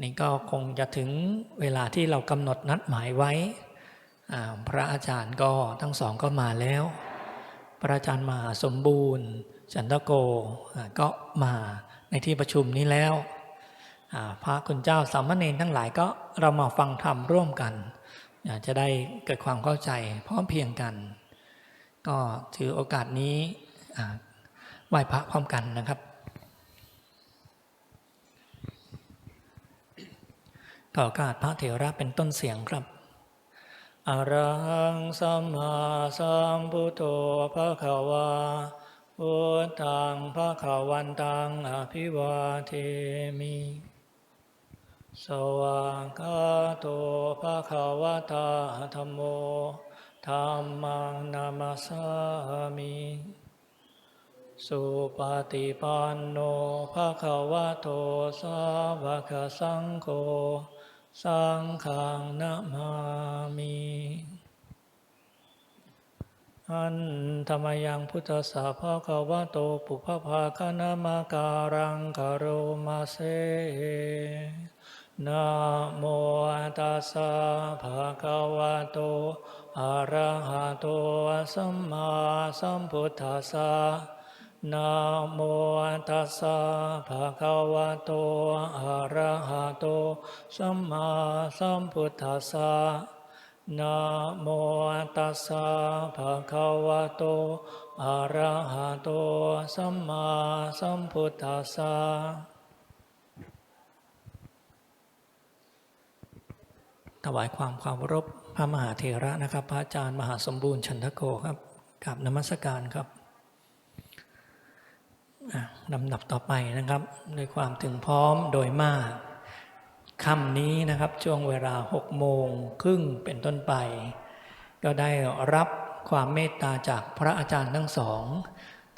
นี่ก็คงจะถึงเวลาที่เรากำหนดนัดหมายไว้ พระอาจารย์ก็ทั้งสองก็มาแล้ว พระอาจารย์มาสมบูรณ์ จันทโกก็มาในที่ประชุมนี้แล้ว พระคุณเจ้าสามเณรทั้งหลายก็เรามาฟังธรรมร่วมกัน จะได้เกิดความเข้าใจพร้อมเพียงกัน ก็ถือโอกาสนี้ไหว้พระพร้อมกันนะครับ ต่อกาสพระเถระเป็นต้นเสียงครับอระหังสัมมาสัมพุทโธพระขาวาพุทธังพระขาวันตังอภิวาเทมิ สวากขาโตภะคะวตาธัมโมธัมมังนามัสสามิสุปฏิปันโนภะคะวะโตสาวกสังโฆ สังฆังนะมามิอันธรรมยังพุทธสสะภะคะวะโตปุพพภาคณามาการังกะโรมาเซนะโมตัสสะภะคะวะโตอะระหะโตสัมมาสัมพุทธัสสะ นะโมตัสสะภะคะวะโต อะระหะโต สัมมาสัมพุทธัสสะนะโมตัสสะภะคะวะโต อะระหะโต สัมมาสัมพุทธัสสะถวายความความรพพระมหาเถระนะครับ พระอาจารย์มหาสมบูรณ์ชันทโกครับกับนมัสการครับ ลำดับต่อไปนะครับด้วยความถึงพร้อมโดยมากค่ำนี้นะครับช่วงเวลาหกโมงครึ่งเป็นต้นไป ก็ได้รับความเมตตาจากพระอาจารย์ทั้งสอง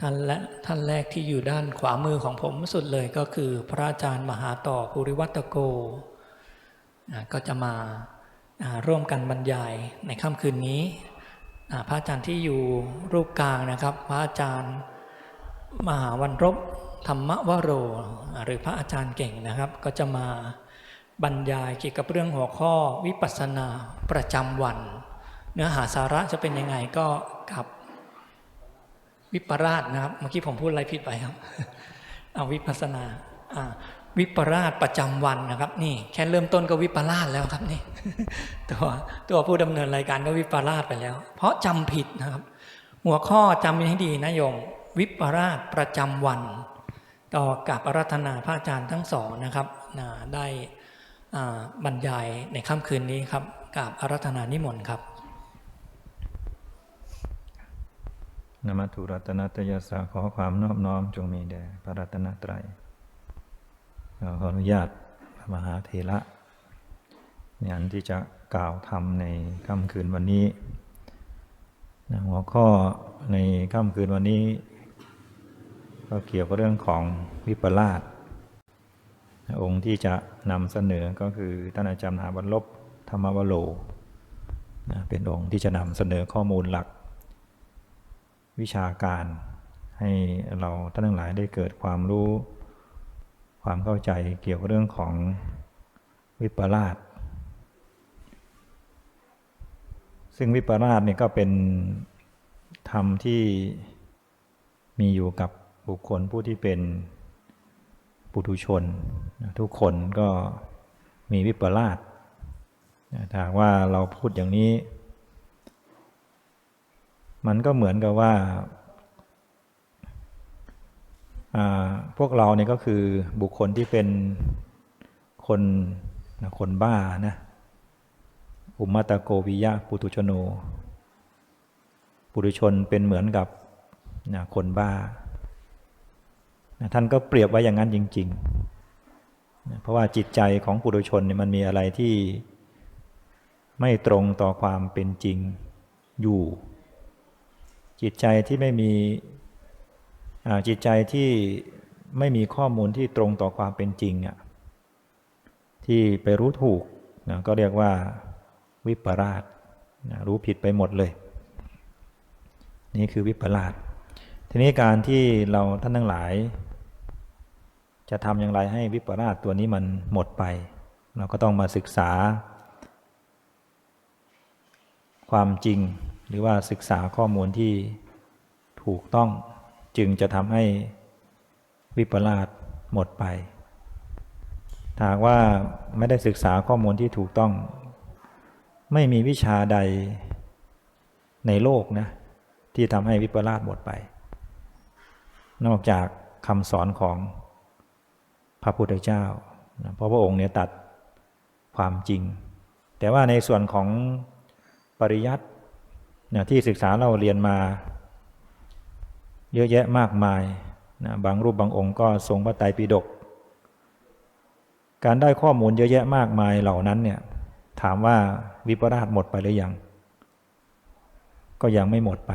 ท่านและท่านแรกที่อยู่ด้านขวามือของผมสุดเลยก็คือพระอาจารย์มหาต่อภูริวัตโก ก็จะมาร่วมกันบรรยายในค่ำคืนนี้ พระอาจารย์ที่อยู่รูปกลางนะครับ พระอาจารย์ มหาวันรบธรรมวโร หรือพระอาจารย์เก่งนะครับ ก็จะมาบรรยายเกี่ยวกับเรื่องหัวข้อวิปัสสนาประจำวัน เนื้อหาสาระจะเป็นยังไงก็กับวิปราชนะครับ เมื่อกี้ผมพูดอะไรผิดไปครับเอาวิปัสสนาอ่าวิปราชประจำวันนะครับ นี่แค่เริ่มต้นก็วิปราชแล้วครับนี่ตัวตัวผู้ดำเนินรายการก็วิปราชไปแล้ว เพราะจำผิดนะครับ หัวข้อจำให้ดีนะโยม วิปราชประจำวัน ต่อกับอารัธนาพระอาจารย์ทั้งสองนะครับได้บรรยายในค่ำคืนนี้ครับกับอารัธนานิมนต์ครับนมัตุรัตนตยสาขอความนอบน้อมจงมีแด่พระรัตนตรัยขออนุญาตพระมหาเถระในอันที่จะกล่าวธรรมในค่ำคืนวันนี้หัวข้อในค่ำคืนวันนี้ ก็เกี่ยวกับเรื่องของวิปลาสองค์ที่จะนำเสนอก็คือท่านอาจารย์มหาบรรลบธรรมวโรนะเป็นองค์ที่จะนำเสนอข้อมูลหลัก วิชาการให้เราท่านทั้งหลายได้เกิดความรู้ ความเข้าใจเกี่ยวกับเรื่องของวิปลาสซึ่งวิปลาสเนี่ยก็เป็นธรรมที่มีอยู่กับ บุคคลผู้ที่เป็นปุถุชน ทุกคนก็มีวิปลาสถ้าว่าเราพูดอย่างนี้ มันก็เหมือนกับว่า พวกเราเนี่ยก็คือบุคคลที่เป็นคนคนบ้านะอุมาตะโกวิยะปุตุชโน ปุถุชนเป็นเหมือนกับคนบ้า ท่านก็เปรียบไว้อย่างนั้นจริงๆนะเพราะว่าจิตใจของปุถุชนเนี่ยมันมีอะไรที่ไม่ตรงต่อความเป็นจริงอยู่ จิตใจที่ไม่มีจิตใจที่ไม่มีข้อมูลที่ตรงต่อความเป็นจริงอะที่ไปรู้ถูกนะก็เรียกว่าวิปราชนะรู้ผิดไปหมดเลย นี่คือวิปลาส ทีนี้การที่เราท่านทั้งหลาย จะทำอย่างไรให้วิปราชตัวนี้มันหมดไป เราก็ต้องมาศึกษา ความจริงหรือว่าศึกษาข้อมูลที่ถูกต้องจึงจะทำให้วิปลาสหมดไปหากว่าไม่ได้ศึกษาข้อมูลที่ถูกต้อง ไม่มีวิชาใดในโลกนะที่ทำให้วิปลาสหมดไป นอกจากคำสอนของพระพุทธเจ้าเพราะพระองค์เนี่ยตัดความจริง แต่ว่าในส่วนของปริยัติที่ศึกษาเราเรียนมา เยอะแยะมากมายนะบางรูปบางองค์ก็ทรงพระไตรปิฎกการได้ข้อมูลเยอะแยะมากมายเหล่านั้นเนี่ยถามว่าวิปลาสหมดไปหรือยัง ก็ยังไม่หมดไป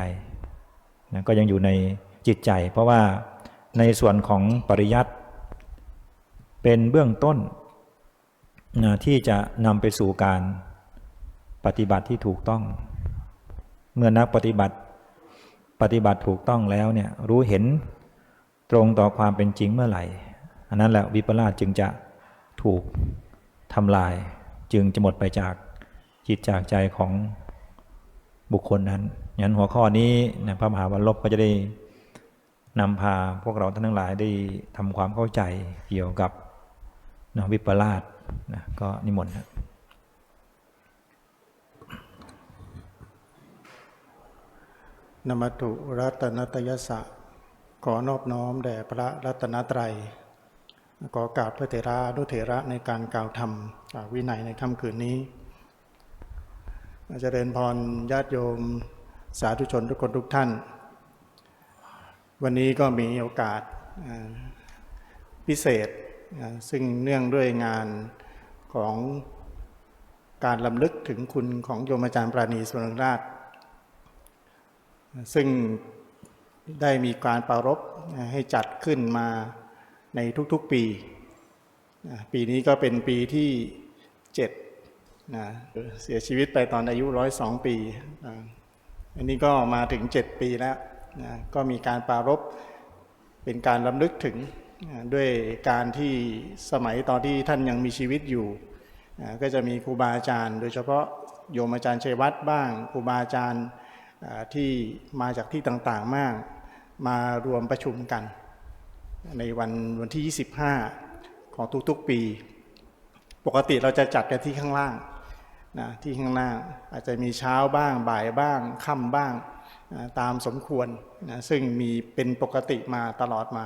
นะก็ยังอยู่ใน จิตใจ เพราะว่าในส่วนของปริยัติเป็นเบื้องต้นนะที่จะนำไปสู่การปฏิบัติที่ถูกต้อง เมื่อนักปฏิบัติปฏิบัติถูกต้องแล้วเนี่ยรู้เห็นตรงต่อความเป็นจริงเมื่อไหร่ อันนั้นแหละวิปลาสจึงจะถูกทำลาย จึงจะหมดไปจากจิตจากใจของบุคคลนั้นงั้นหัวข้อนี้นะพระมหาวันลบก็จะได้ นำพาพวกเราท่านทั้งหลายได้ทำความเข้าใจเกี่ยวกับนะวิปลาสนะก็นิมนต์นะนมัตุรัตนตยสะขอนอบน้อมแด่พระรัตนตรัยขอกราบพระเถระนุเถระในการกล่าวธรรมวินัยในค่ำคืนนี้อาจรย์พรญาติโยมสาธุชนทุกคนทุกท่าน วันนี้ก็มีโอกาสพิเศษ ซึ่งเนื่องด้วยงานของการลำลึกถึงคุณของโยมอาจารย์ปราณีสุนทรราช ซึ่งได้มีการปรารบให้จัดขึ้นมาในทุกๆปี ปีนี้ก็เป็นปีที่7นะเสียชีวิตไปตอนอายุร้อยสองปี อันนี้ก็มาถึง 7 ปีแล้ว นะก็มีการปรารบเป็นการลำลึกถึงนะด้วยการที่สมัยตอนที่ท่านยังมีชีวิตอยู่นะก็จะมีครูบาอาจารย์ โดยเฉพาะโยมอาจารย์ชัยวัฒน์บ้างครูบาอาจารย์ที่มาจากที่ต่างๆมาก มารวมประชุมกัน ในวันวันที่ 25 ของทุกๆปี ปกติเราจะจัดกันที่ข้างล่างนะที่ข้างล่างอาจจะมีเช้าบ้างบ่ายบ้างค่ำบ้าง ตามสมควรนะซึ่งมีเป็นปกติมาตลอดมา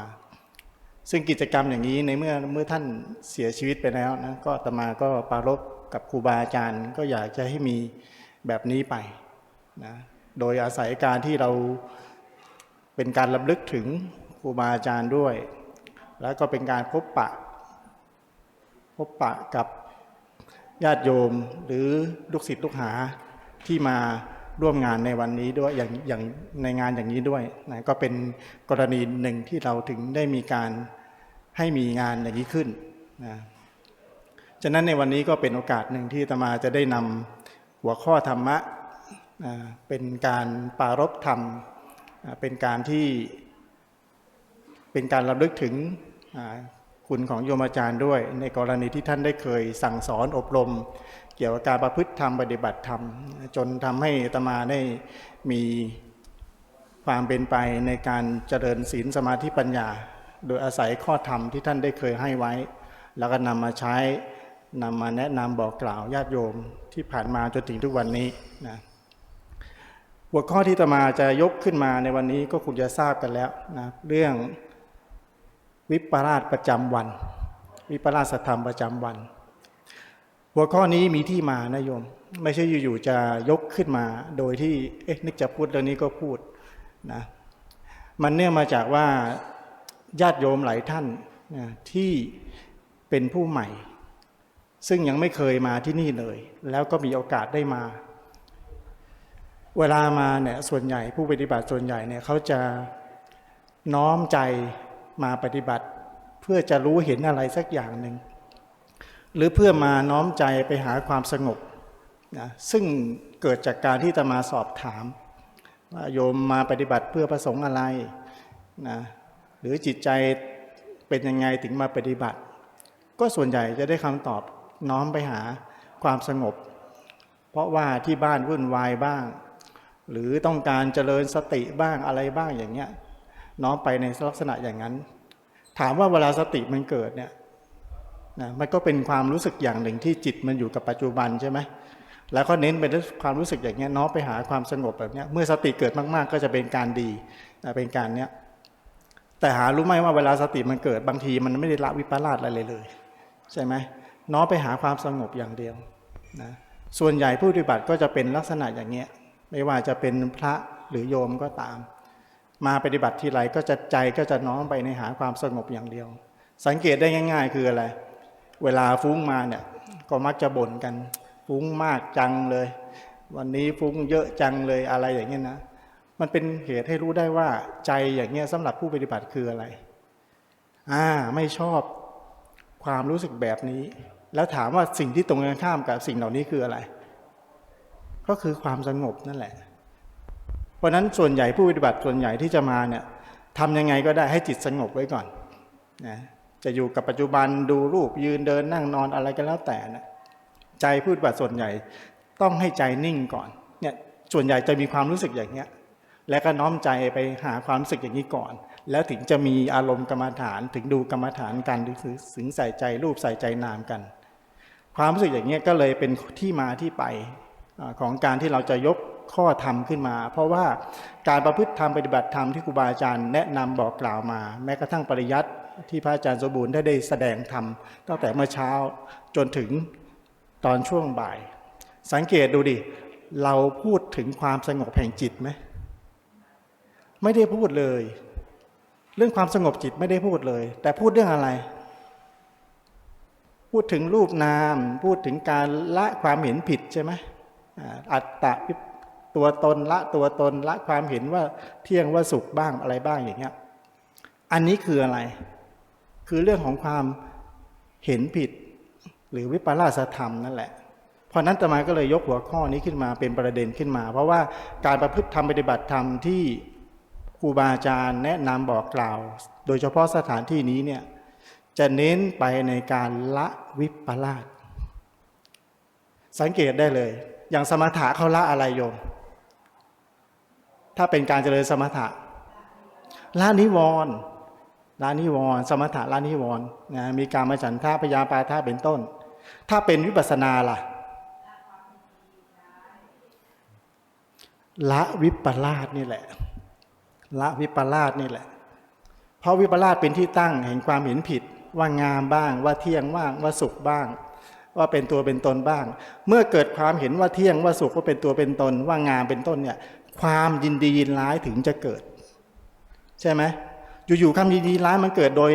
ซึ่งกิจกรรมอย่างนี้ในเมื่อเมื่อท่านเสียชีวิตไปแล้วนะก็ตมาก็ปรารบกับครูบาอาจารย์ ก็อยากจะให้มีแบบนี้ไปนะโดยอาศัยการที่เราเป็นการลำลึกถึงครูบาอาจารย์ด้วย แล้วก็เป็นการพบปะ พบปะกับญาติโยมหรือลูกศิษย์ลูกหาที่มา ร่วมงานในวันนี้ด้วยอย่างอย่างในงานอย่างนี้ด้วยนะก็เป็นกรณีหนึ่งที่เราถึงได้มีการให้มีงานอย่างนี้ขึ้นนะฉะนั้นในวันนี้ก็เป็นโอกาสหนึ่งที่ตมาจะได้นำหัวข้อธรรมะเป็นการปรารบธรรม เป็นการที่เป็นการระลึกถึง คุณของโยมอาจารย์ด้วย ในกรณีที่ท่านได้เคยสั่งสอนอบรม เกี่ยวกับการประพฤติธรรมปฏิบัติธรรม จนทำให้ตมาได้มีความเป็นไปในการเจริญศีลสมาธิปัญญา โดยอาศัยข้อธรรมที่ท่านได้เคยให้ไว้ แล้วก็นำมาใช้นำมาแนะนำบอกกล่าวญาติโยมที่ผ่านมาจนถึงทุกวันนี้นะหัวข้อที่ตมาจะยกขึ้นมาในวันนี้ก็คงจะทราบกันแล้วนะเรื่อง วิปลาสประจำวัน วิปลาสธรรมประจำวัน หัวข้อนี้มีที่มานะโยม ไม่ใช่อยู่ๆจะยกขึ้นมา โดยที่เอ๊ะนึกจะพูดเรื่องนี้ก็พูดนะมันเนื่องมาจากว่าญาติโยมหลายท่านนะที่เป็นผู้ใหม่ ซึ่งยังไม่เคยมาที่นี่เลย แล้วก็มีโอกาสได้มา เวลามาเนี่ยส่วนใหญ่ผู้ปฏิบัติส่วนใหญ่เนี่ยเขาจะน้อมใจ มาปฏิบัติ เพื่อจะรู้เห็นอะไรสักอย่างหนึ่ง หรือเพื่อมาน้อมใจไปหาความสงบนะซึ่งเกิดจากการที่จะมาสอบถามว่าโยมมาปฏิบัติเพื่อประสงค์อะไรนะหรือจิตใจเป็นยังไงถึงมาปฏิบัติ ก็ส่วนใหญ่จะได้คำตอบน้อมไปหาความสงบ เพราะว่าที่บ้านวุ่นวายบ้าง หรือต้องการเจริญสติบ้างอะไรบ้างอย่างเงี้ย น้อมไปในลักษณะอย่างนั้น ถามว่าเวลาสติมันเกิดเนี่ยนะมันก็เป็นความรู้สึกอย่างหนึ่งที่จิตมันอยู่กับปัจจุบันใช่ไหมแล้วก็เน้นไปด้วยความรู้สึกอย่างเงี้ยน้อมไปหาความสงบแบบเนี้ยเมื่อสติเกิดมากๆ ก็จะเป็นการดีนะเป็นการเนี้ยแต่หารู้ไหมว่าเวลาสติมันเกิดบางทีมันไม่ได้ละวิปลาสอะไรเลยเลย ใช่ไหมน้อมไปหาความสงบอย่างเดียวนะส่วนใหญ่ผู้ปฏิบัติก็จะเป็นลักษณะอย่างเงี้ยไม่ว่าจะเป็นพระหรือโยมก็ตาม มาปฏิบัติทีไรก็จะใจก็จะน้อมไปในหาความสงบอย่างเดียว สังเกตได้ง่าย ๆ คืออะไร เวลาฟุ้งมาเนี่ยก็มักจะบ่นกัน ฟุ้งมากจังเลย วันนี้ฟุ้งเยอะจังเลยอะไรอย่างเงี้ยนะมันเป็นเหตุให้รู้ได้ว่าใจอย่างเงี้ยสำหรับผู้ปฏิบัติคืออะไร อ่าไม่ชอบความรู้สึกแบบนี้ แล้วถามว่าสิ่งที่ตรงกันข้ามกับสิ่งเหล่านี้คืออะไร ก็คือความสงบนั่นแหละ ราะนั้นส่วนใหญ่ผู้ปฏิบัติส่วนใหญ่ที่จะมาเนี่ยทำยังไงก็ได้ให้จิตสงบไว้ก่อนนะจะอยู่กับปัจจุบันดูรูปยืนเดินนั่งนอนอะไรก็แล้วแต่นะใจผู้ปฏิบัติส่วนใหญ่ต้องให้ใจนิ่งก่อนเนี่ยส่วนใหญ่จะมีความรู้สึกอย่างเนี้ยแล้วก็น้อมใจไปหาความรู้สึกอย่างนี้ก่อน แล้วถึงจะมีอารมณ์กรรมฐานถึงดูกรรมฐานกันหรือถึงใส่ใจรูปใส่ใจนามกัน ความรู้สึกอย่างนี้ยก็เลยเป็นที่มาที่ไปของการที่เราจะยก ข้อธรรมขึ้นมา เพราะว่าการประพฤติธรรมปฏิบัติธรรมที่ครูบาอาจารย์แนะนำบอกกล่าวมา แม้กระทั่งปริยัติที่พระอาจารย์สมบูรณ์ได้ได้แสดงธรรมตั้งแต่เมื่อเช้าจนถึงตอนช่วงบ่าย สังเกตดูดิ เราพูดถึงความสงบแห่งจิตไหมไม่ได้พูดเลย เรื่องความสงบจิตไม่ได้พูดเลย แต่พูดเรื่องอะไร พูดถึงรูปนาม พูดถึงการละความเห็นผิดใช่ไหมอัตตะ ตัวตนละตัวตนละความเห็นว่าเที่ยงว่าสุขบ้างอะไรบ้างอย่างเงี้ย อันนี้คืออะไร คือเรื่องของความเห็นผิด หรือวิปลาสธรรมนั่นแหละ เพราะนั้นตมาก็เลยยกหัวข้อนี้ขึ้นมาเป็นประเด็นขึ้นมา เพราะว่าการประพฤติธรรมปฏิบัติธรรมที่ครูบาอาจารย์แนะนำบอกกล่าว โดยเฉพาะสถานที่นี้เนี่ยจะเน้นไปในการละวิปลาสสังเกตได้เลย อย่างสมถะเขาละอะไรโยม ถ้าเป็นการเจริญสมถะละนิวรณ์ละนิวรณ์สมถะละนิวรณ์นะมีการมาฉันท่าพยาปาท่าเป็นต้น ถ้าเป็นวิปัสสนาล่ะละวิปลาสนี่แหละ ละวิปลาสนี่แหละ เพราะวิปลาสเป็นที่ตั้งแห่งความเห็นผิด ว่างามบ้าง ว่าเที่ยงบ้างว่าสุขบ้าง ว่าเป็นตัวเป็นตนบ้าง เมื่อเกิดความเห็นว่าเที่ยงว่าสุขว่าเป็นตัวเป็นตน ว่างามเป็นต้นเนี่ย ความยินดียินร้ายถึงจะเกิด ใช่ไหมอยู่ๆคำยินดีร้ายมันเกิดโดย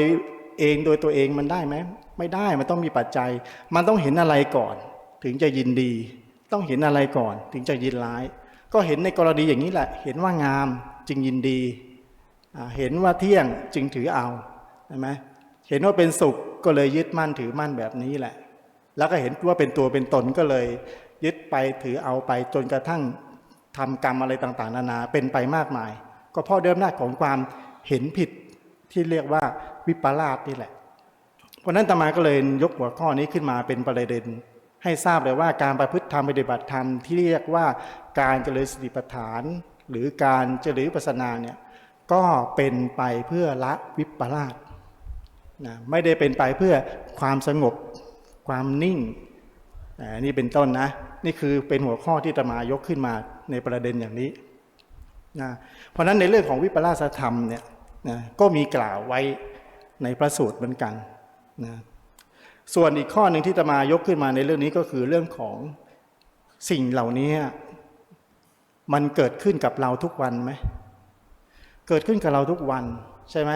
เองโดยตัวเองมันได้ไหมไม่ได้มันต้องมีปัจจัย มันต้องเห็นอะไรก่อน ถึงจะยินดี ต้องเห็นอะไรก่อน ถึงจะยินร้าย ก็เห็นในกรณีอย่างนี้แหละ เห็นว่างามจึงยินดีเห็นว่าเที่ยงจึงถือเอาใช่ไหมเห็นว่าเป็นสุขก็เลยยึดมั่นถือมั่นแบบนี้แหละ แล้วก็เห็นว่าเป็นตัวเป็นตนก็เลย ยึดไปถือเอาไปจนกระทั่ง ทำกรรมอะไรต่างๆ นานาเป็นไปมากมาย ก็เพราะเดิมหน้าของความเห็นผิดที่เรียกว่าวิปลาสนี่แหละ เพราะนั้นตมาก็เลยยกหัวข้อนี้ขึ้นมาเป็นประเด็น ให้ทราบเลยว่าการประพฤติธรรมปฏิบัติธรรมที่เรียกว่าการเจริญสติปัฏฐาน หรือการเจริญปัสนาเนี่ยก็เป็นไปเพื่อละวิปลาสนะไม่ได้เป็นไปเพื่อความสงบความนิ่งนี่เป็นต้นนะ นี่คือเป็นหัวข้อที่ตมายกขึ้นมา ในประเด็นอย่างนี้นะเพราะฉะนั้นในเรื่องของวิปลาสธรรมเนี่ยนะก็มีกล่าวไว้ในพระสูตรเหมือนกันนะส่วนอีกข้อหนึ่งที่ตมายกขึ้นมาในเรื่องนี้ก็คือเรื่องของสิ่งเหล่านี้มันเกิดขึ้นกับเราทุกวันไหมเกิดขึ้นกับเราทุกวันใช่ไหม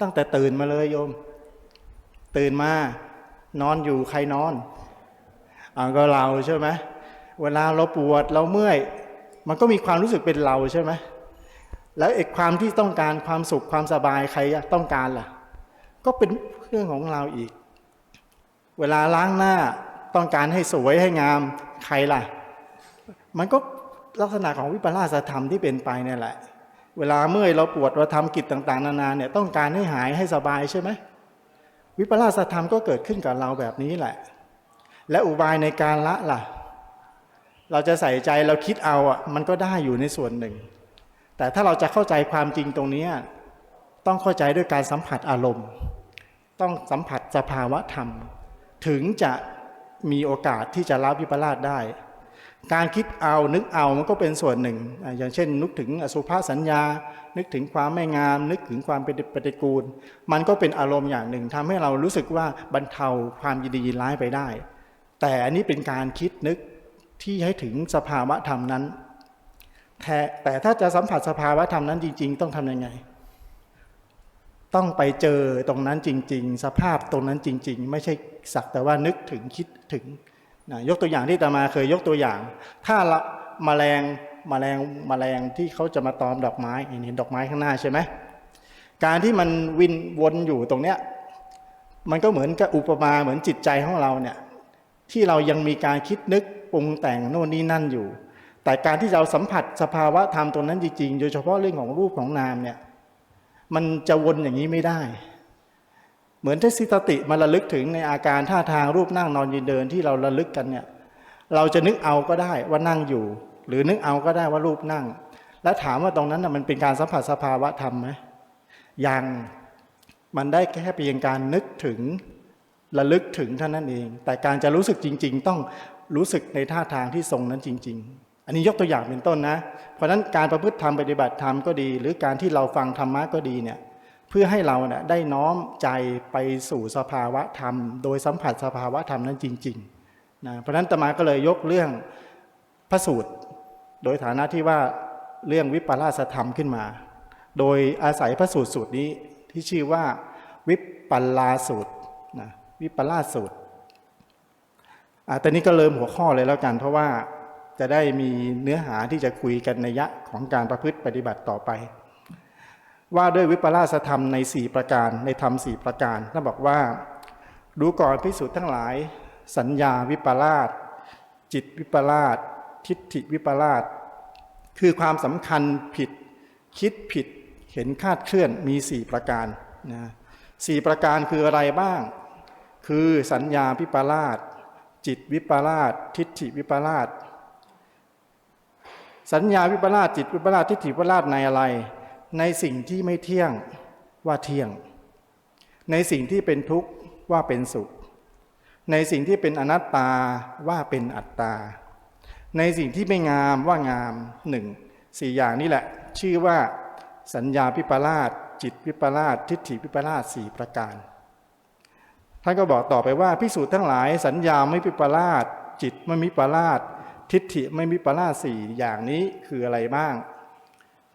ตั้งแต่ตื่นมาเลยโยม ตื่นมานอนอยู่ใครนอนอ่าก็เราใช่ไหมเวลาเราปวดเราเมื่อย มันก็มีความรู้สึกเป็นเราใช่ไหมแล้วเอกความที่ต้องการความสุขความสบายใครต้องการล่ะ ก็เป็นเรื่องของเราอีก เวลาล้างหน้าต้องการให้สวยให้งามใครล่ะ มันก็ลักษณะของวิปลาสธรรมที่เป็นไปเนี่ยแหละ เวลาเมื่อยเราปวดเราทำกิจต่าง ๆ นานาเนี่ยต้องการให้หายให้สบายใช่ไหมวิปลาสธรรมก็เกิดขึ้นกับเราแบบนี้แหละ และอุบายในการละล่ะ เราจะใส่ใจเราคิดเอาอะมันก็ได้อยู่ในส่วนหนึ่ง แต่ถ้าเราจะเข้าใจความจริงตรงนี้ต้องเข้าใจด้วยการสัมผัสอารมณ์ ต้องสัมผัสสภาวะธรรม ถึงจะมีโอกาสที่จะละวิปลาสได้ การคิดเอานึกเอามันก็เป็นส่วนหนึ่ง อย่างเช่น นึกถึงอสุภาสัญญา นึกถึงความไม่งาม นึกถึงความเป็นปฏิกูล มันก็เป็นอารมณ์อย่างหนึ่งทำให้เรารู้สึกว่าบรรเทาความยินดียินร้ายไปได้ แต่อันนี้เป็นการคิดนึก ที่ให้ถึงสภาวะธรรมนั้นแต่แต่ถ้าจะสัมผัสสภาวะธรรมนั้นจริง ๆ ต้องทำยังไง ต้องไปเจอตรงนั้นจริง ๆ สภาพตรงนั้นจริง ๆ ไม่ใช่สักแต่ว่านึกถึงคิดถึงนะยกตัวอย่างที่ตามาเคยยกตัวอย่าง ถ้าละแมลงแมลงแมลงที่เขาจะมาตอมดอกไม้เห็นเห็นดอกไม้ข้างหน้าใช่ไหมการที่มันวินวนอยู่ตรงเนี้ยมันก็เหมือนกับอุปมาเหมือนจิตใจของเราเนี่ยที่เรายังมีการคิดนึก ปรุงแต่งโน่นนี่นั่นอยู่ แต่การที่เราสัมผัสสภาวะธรรมตรงนั้นจริงๆ โดยเฉพาะเรื่องของรูปของนามเนี่ยมันจะวนอย่างนี้ไม่ได้ เหมือนที่สติมาระลึกถึงในอาการท่าทางรูปนั่งนอนยืนเดินที่เราระลึกกันเนี่ยเราจะนึกเอาก็ได้ว่านั่งอยู่ หรือนึกเอาก็ได้ว่ารูปนั่ง และถามว่าตรงนั้นนะมันเป็นการสัมผัสสภาวะธรรมไหมยังมันได้แค่เพียงการนึกถึงระลึกถึงเท่านั้นเอง แต่การจะรู้สึกจริง ๆ ต้อง รู้สึกในท่าทางที่ทรงนั้นจริง ๆ อันนี้ยกตัวอย่างเป็นต้นนะ เพราะฉะนั้นการประพฤติธรรมปฏิบัติธรรมก็ดี หรือการที่เราฟังธรรมะก็ดีเนี่ยเพื่อให้เราเนี่ยได้น้อมใจไปสู่สภาวะธรรม โดยสัมผัสสภาวะธรรมนั้นจริงๆนะเพราะฉะนั้นตมาก็เลยยกเรื่องพระสูตร โดยฐานะที่ว่าเรื่องวิปลาสธรรมขึ้นมา โดยอาศัยพระสูตรสูตรนี้ที่ชื่อว่าวิปปลาสูตรนะวิปลาสสูตร ตอนนี้ก็เริ่มหัวข้อเลยแล้วกัน เพราะว่าจะได้มีเนื้อหาที่จะคุยกันในยะของการประพฤติปฏิบัติต่อไป ว่าด้วยวิปลาสธรรมใน 4 ประการในธรรม4ประการท่านบอกว่า ดูก่อนพิสูจน์ทั้งหลาย สัญญาวิปลาสจิตวิปลาสทิฏฐิวิปลาสคือความสำคัญผิด คิดผิดเห็นคาดเคลื่อนมี 4 ประการนะสี่ประการคืออะไรบ้าง คือสัญญาวิปลาส จิตวิปลาสทิฏฐิวิปลาสสัญญาวิปลาสจิตวิปลาสทิฏฐิวิปลาสในอะไร ในสิ่งที่ไม่เที่ยงว่าเที่ยง ในสิ่งที่เป็นทุกข์ว่าเป็นสุข ในสิ่งที่เป็นอนัตตาว่าเป็นอัตตา ในสิ่งที่ไม่งามว่างามหนึ่งสี่อย่างนี้แหละ ชื่อว่า สัญญาวิปลาสจิตวิปลาสทิฏฐิวิปลาสสี่ประการ ท่านก็บอกต่อไปว่าพิสูจน์ทั้งหลายสัญญาไม่วิปลาสจิตไม่วิปลาสทิฏฐิไม่วิปลาสสี่อย่างนี้คืออะไรบ้าง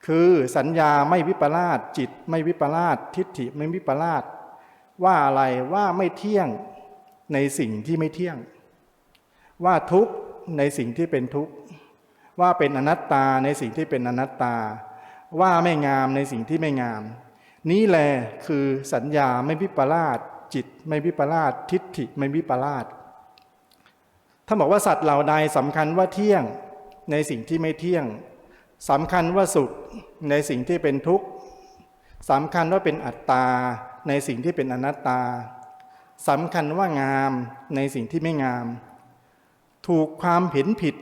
คือสัญญาไม่วิปลาสจิตไม่วิปลาสทิฏฐิไม่วิปลาสว่าอะไรว่าไม่เที่ยงในสิ่งที่ไม่เที่ยง ว่าทุกข์ในสิ่งที่เป็นทุกข์ ว่าเป็นอนัตตาในสิ่งที่เป็นอนัตตา ว่าไม่งามในสิ่งที่ไม่งาม นี้แหละคือสัญญาไม่วิปลาส จิตไม่วิปลาสทิฏฐิไม่วิปลาสถ้าบอกว่าสัตว์เหล่าใดสำคัญว่าเที่ยงในสิ่งที่ไม่เที่ยงสำคัญว่าสุขในสิ่งที่เป็นทุกข์สำคัญว่าเป็นอัตตา ในสิ่งที่เป็นอนัตตาสำคัญว่างามในสิ่งที่ไม่งาม ถูกความเห็นผิด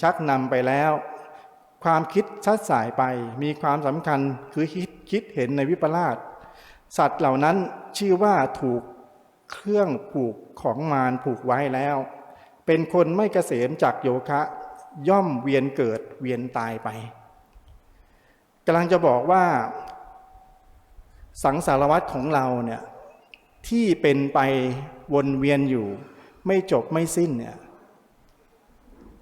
ชักนำไปแล้ว ความคิดชัดสายไป มีความสำคัญคือคิดคิดเห็นในวิปลาส สัตว์เหล่านั้นชื่อว่าถูกเครื่องผูกของมารผูกไว้แล้ว เป็นคนไม่เกษมจากโยคะ ย่อมเวียนเกิดเวียนตายไปกำลังจะบอกว่า สังสารวัตรของเราเนี่ยที่เป็นไปวนเวียนอยู่ ไม่จบไม่สิ้นเนี่ย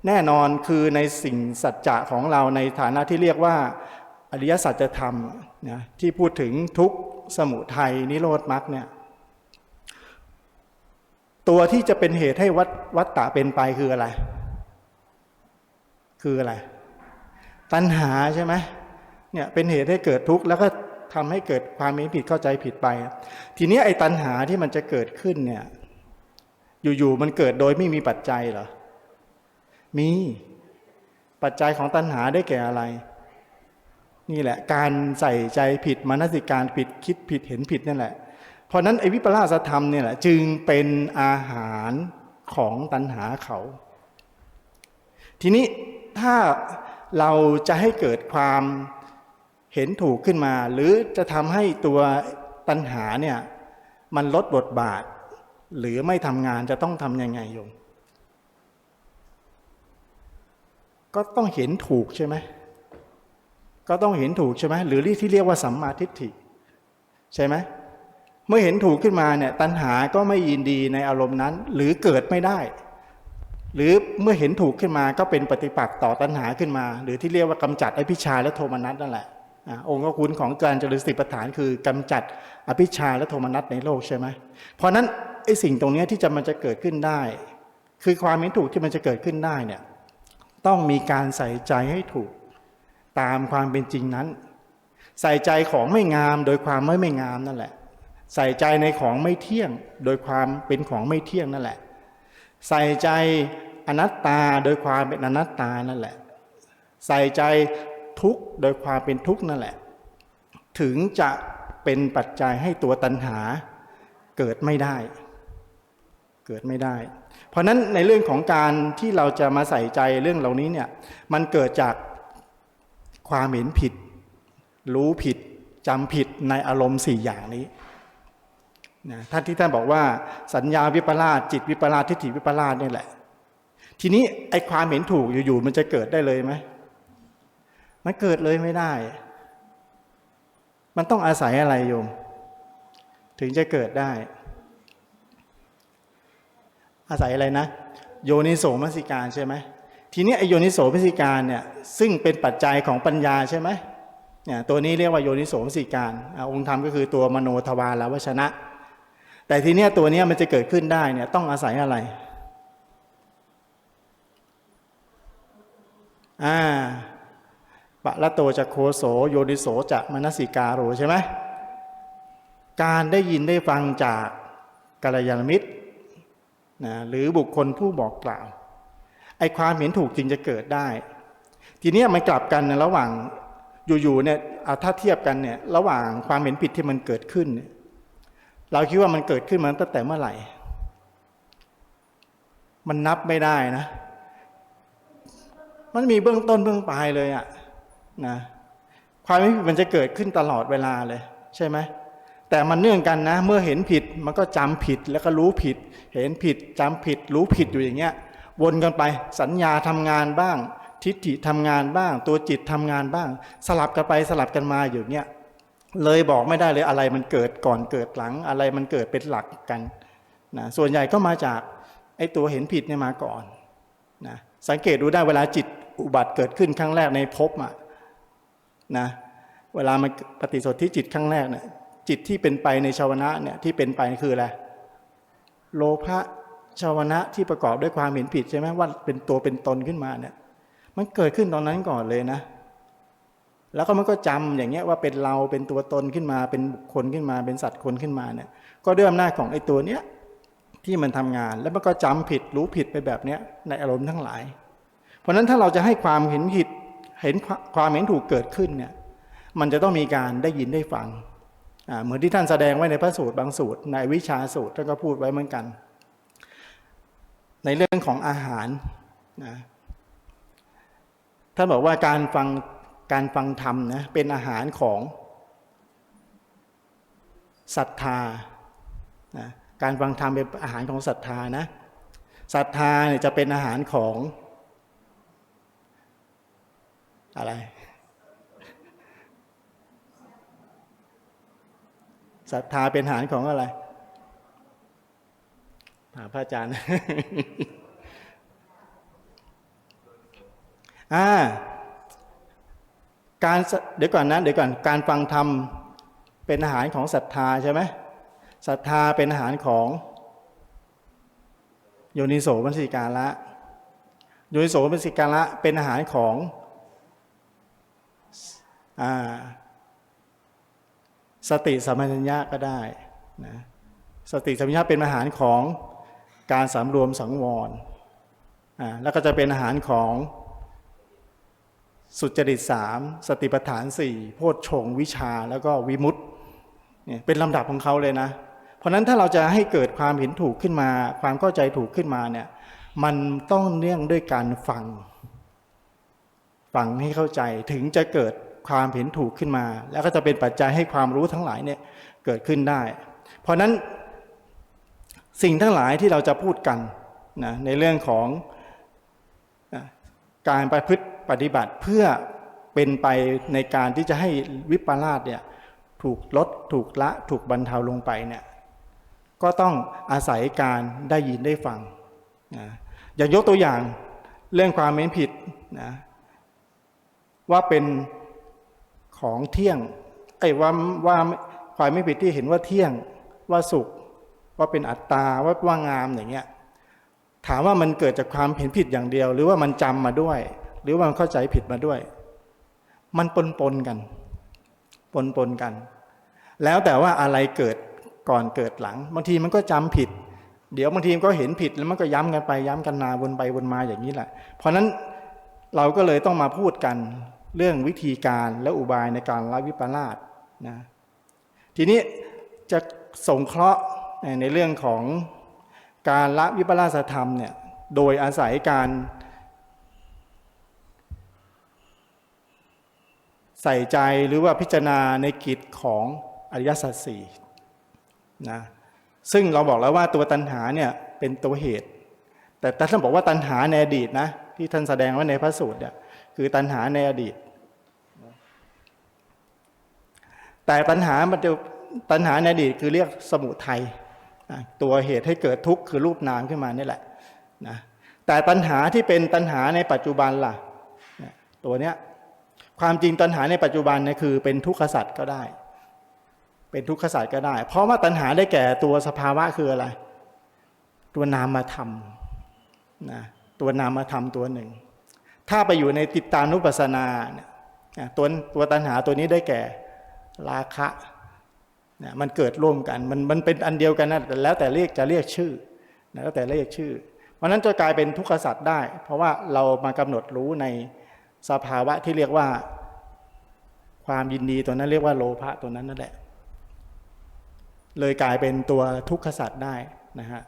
แน่นอนคือในสิ่งสัจจะของเราในฐานะที่เรียกว่า อริยสัจธรรมนะที่พูดถึงทุกข์ สมุทัยนิโรธมรรคเนี่ยตัวที่จะเป็นเหตุให้วัฏวัฏฏะเป็นไปคืออะไร คืออะไร ตัณหาใช่ไหมเนี่ยเป็นเหตุให้เกิดทุกข์แล้วก็ทำให้เกิดความมีผิดเข้าใจผิดไป ทีนี้ไอ้ตัณหาที่มันจะเกิดขึ้นเนี่ย อยู่ๆมันเกิดโดยไม่มีปัจจัยเหรอ มี ปัจจัยของตัณหาได้แก่อะไร นี่แหละ การใส่ใจผิดมนสิการผิดคิดผิดเห็นผิดนั่นแหละ เพราะนั้นไอวิปลาสธรรมเนี่ยแหละจึงเป็นอาหารของตัณหาเขา ทีนี้ถ้าเราจะให้เกิดความเห็นถูกขึ้นมา หรือจะทำให้ตัวตัณหาเนี่ยมันลดบทบาท หรือไม่ทำงานจะต้องทำยังไงโยมก็ต้องเห็นถูกใช่ไหม ก็ต้องเห็นถูกใช่ไหมหรือที่เรียกว่าสัมมาทิฏฐิ ใช่ไหมเมื่อเห็นถูกขึ้นมาเนี่ยตัณหาก็ไม่ยินดีในอารมณ์นั้น หรือเกิดไม่ได้ หรือเมื่อเห็นถูกขึ้นมาก็เป็นปฏิปักษ์ต่อตัณหาขึ้นมา หรือที่เรียกว่ากำจัดอภิชาและโทมนัสนั่นแหละองค์คุณของการเจริญสติปัฏฐานคือกำจัดอภิชาและโทมนัสในโลกใช่ไหมเพราะนั้นไอ้สิ่งตรงนี้ที่จะมันจะเกิดขึ้นได้ คือความเห็นถูกที่มันจะเกิดขึ้นได้เนี่ยต้องมีการใส่ใจให้ถูก ตามความเป็นจริงนั้น ใส่ใจของไม่งามโดยความไม่ไม่งามนั่นแหละ ใส่ใจในของไม่เที่ยง โดยความเป็นของไม่เที่ยงนั่นแหละ ใส่ใจอนัตตาโดยความเป็นอนัตตานั่นแหละ ใส่ใจทุกโดยความเป็นทุกนั่นแหละ ถึงจะเป็นปัจจัยให้ตัวตัณหาเกิดไม่ได้ เกิดไม่ได้ เพราะนั้นในเรื่องของการที่เราจะมาใส่ใจเรื่องเหล่านี้เนี่ยมันเกิดจาก ความเห็นผิด รู้ผิดจำผิดในอารมณ์สี่อย่างนี้นะท่านที่ท่านบอกว่าสัญญาวิปลาสจิตวิปลาสทิฏฐิวิปลาสนี่แหละ ทีนี้ไอ้ความเห็นถูกอยู่ๆมันจะเกิดได้เลยไหมมันเกิดเลยไม่ได้ มันต้องอาศัยอะไรโยม ถึงจะเกิดได้ อาศัยอะไรนะ โยนิโสมสิการใช่ไหม ทีนี้ไอโยนิโสมนสิการเนี่ยซึ่งเป็นปัจจัยของปัญญาใช่ไหมเนี่ยตัวนี้เรียกว่าโยนิโสมนสิการอองค์ธรรมก็คือตัวมโนทวารแล้วชนะ แต่ทีเนี้ยตัวเนี้ยมันจะเกิดขึ้นได้เนี่ยต้องอาศัยอะไรอ่าปะละโตจะโคโสโยนิโสจะมนสิการโรใช่ไหมการได้ยินได้ฟังจากกัลยาณมิตรนะหรือบุคคลผู้บอกกล่าว ไอ้ความเห็นถูกจึงจะเกิดได้ ทีนี้มันกลับกันนะระหว่างอยู่ๆเนี่ยถ้าเทียบกันเนี่ยระหว่างความเห็นผิดที่มันเกิดขึ้น เราคิดว่ามันเกิดขึ้นมาตั้งแต่เมื่อไหร่ มันนับไม่ได้นะ มันมีเบื้องต้นเบื้องปลายเลยอะนะความไม่ผิดมันจะเกิดขึ้นตลอดเวลาเลย ใช่ไหมแต่มันเนื่องกันนะ เมื่อเห็นผิดมันก็จำผิดแล้วก็รู้ผิด เห็นผิดจำผิด รู้ผิดอยู่อย่างเงี้ย วนกันไป สัญญาทำงานบ้าง ทิฏฐิทำงานบ้าง ตัวจิตทำงานบ้าง สลับกันไปสลับกันมาอยู่เงี้ยเลยบอกไม่ได้เลยอะไรมันเกิดก่อนเกิดหลังอะไรมันเกิดเป็นหลักกันนะส่วนใหญ่ก็มาจากไอ้ตัวเห็นผิดเนี่ยมาก่อนนะสังเกตดูได้เวลาจิตอุบัติเกิดขึ้นครั้งแรกในภพอะนะเวลามันปฏิสนธิจิตครั้งแรกเนี่ยจิตที่เป็นไปในชาวนะเนี่ยที่เป็นไปคืออะไรโลภะ ชาวนะที่ประกอบด้วยความเห็นผิดใช่ไหมว่าเป็นตัวเป็นตนขึ้นมาเนี่ย มันเกิดขึ้นตอนนั้นก่อนเลยนะ แล้วก็มันก็จำอย่างเงี้ยว่าเป็นเราเป็นตัวตนขึ้นมา เป็นบุคคลขึ้นมา เป็นสัตว์คนขึ้นมาเนี่ย ก็ด้วยอำนาจของไอ้ตัวเนี้ยที่มันทำงานแล้วมันก็จำผิดรู้ผิดไปแบบเนี้ยในอารมณ์ทั้งหลาย เพราะฉะนั้นถ้าเราจะให้ความเห็นผิดเห็นความเห็นถูกเกิดขึ้นเนี่ย มันจะต้องมีการได้ยินได้ฟังเหมือนที่ท่านแสดงไว้ในพระสูตรบางสูตรในวิชาสูตรท่านก็พูดไว้เหมือนกัน ในเรื่องของอาหารนะท่านบอกว่าการฟังการฟังธรรมนะเป็นอาหารของศรัทธานะการฟังธรรมเป็นอาหารของศรัทธานะศรัทธาเนี่ยจะเป็นอาหารของอะไรศรัทธาเป็นอาหารของอะไร พระอาจารย์อ่าการเดี๋ยวก่อนนะเดี๋ยวก่อนการฟังธรรมเป็นอาหารของศรัทธาใช่ไหมศรัทธาเป็นอาหารของโยนิโสมนสิการะโยนิโสมนสิการะเป็นอาหารของอสติสัมปชัญญะก็ได้นะสติสัมปชัญญะเป็นอาหารของ การสำรวมสังวรแล้วก็จะเป็นอาหารของสุจริตสามสติปัฏฐานสี่โพชฌงค์วิชาแล้วก็วิมุตติเนี่ยเป็นลำดับของเขาเลยนะ เพราะนั้นถ้าเราจะให้เกิดความเห็นถูกขึ้นมา ความเข้าใจถูกขึ้นมาเนี่ยมันต้องเนื่องด้วยการฟัง ฟังให้เข้าใจถึงจะเกิดความเห็นถูกขึ้นมา แล้วก็จะเป็นปัจจัยให้ความรู้ทั้งหลายเนี่ยเกิดขึ้นได้ เพราะนั้น สิ่งทั้งหลายที่เราจะพูดกันนะในเรื่องของนะการประพฤติปฏิบัติเพื่อเป็นไปในการที่จะให้วิปลาสเนี่ยถูกลดถูกละถูกบรรเทาลงไปเนี่ยก็ต้องอาศัยการได้ยินได้ฟังนะอย่างยกตัวอย่างเรื่องความเม็นผิดนะว่าเป็นของเที่ยงไอ้ว่าว่าความไม่ผิดที่เห็นว่าเที่ยงว่าสุข ว่าเป็นอัตตาว่าว่างามอย่างเงี้ยถามว่ามันเกิดจากความเห็นผิดอย่างเดียว หรือว่ามันจำมาด้วย หรือว่ามันเข้าใจผิดมาด้วย มันปนปนกันปนปนกัน แล้วแต่ว่าอะไรเกิดก่อนเกิดหลังบางทีมันก็จำผิด เดี๋ยวบางทีมันก็เห็นผิดแล้วมันก็ย้ำกันไปย้ำกันมาวนไปวนมาอย่างนี้แหละ เพราะฉะนั้นเราก็เลยต้องมาพูดกันเรื่องวิธีการและอุบายในการละวิปลาสนะทีนี้จะสงเคราะห์ ในเรื่องของการละวิปลาสธรรมเนี่ยโดยอาศัยการใส่ใจหรือว่าพิจารณาในกิจของอริยสัจสี่นะซึ่งเราบอกแล้วว่าตัวตัณหาเนี่ยเป็นตัวเหตุ แต่ท่านบอกว่าตัณหาในอดีตนะที่ท่านแสดงไว้ในพระสูตรเนี่ยคือตัณหาในอดีต แต่ตัณหามันจะตัณหาในอดีตคือเรียกสมุทัย ตัวเหตุให้เกิดทุกข์คือรูปนามขึ้นมานี่แหละนะแต่ตัณหาที่เป็นตัณหาในปัจจุบันล่ะตัวเนี้ยความจริงตัณหาในปัจจุบันเนี่ยคือเป็นทุกขสัตว์ก็ได้ เป็นทุกขสัตว์ก็ได้ เพราะว่าตัณหาได้แก่ตัวสภาวะคืออะไร ตัวนามธรรมนะตัวนามธรรมตัวหนึ่ง ถ้าไปอยู่ในติดตานุปัสสนาเนี่ยตัวตัวตัณหาตัวนี้ได้แก่ราคะ นะมันเกิดร่วมกันมันมันเป็นอันเดียวกันนะแต่แล้วแต่เรียกจะเรียกชื่อนะแล้วแต่เรียกชื่อ เพราะนั้นจะกลายเป็นทุกขสัตว์ได้ เพราะว่าเรามากำหนดรู้ในสภาวะที่เรียกว่าความยินดีตัวนั้นเรียกว่าโลภะตัวนั้นนั่นแหละ เลยกลายเป็นตัวทุกขสัตว์ได้นะฮะ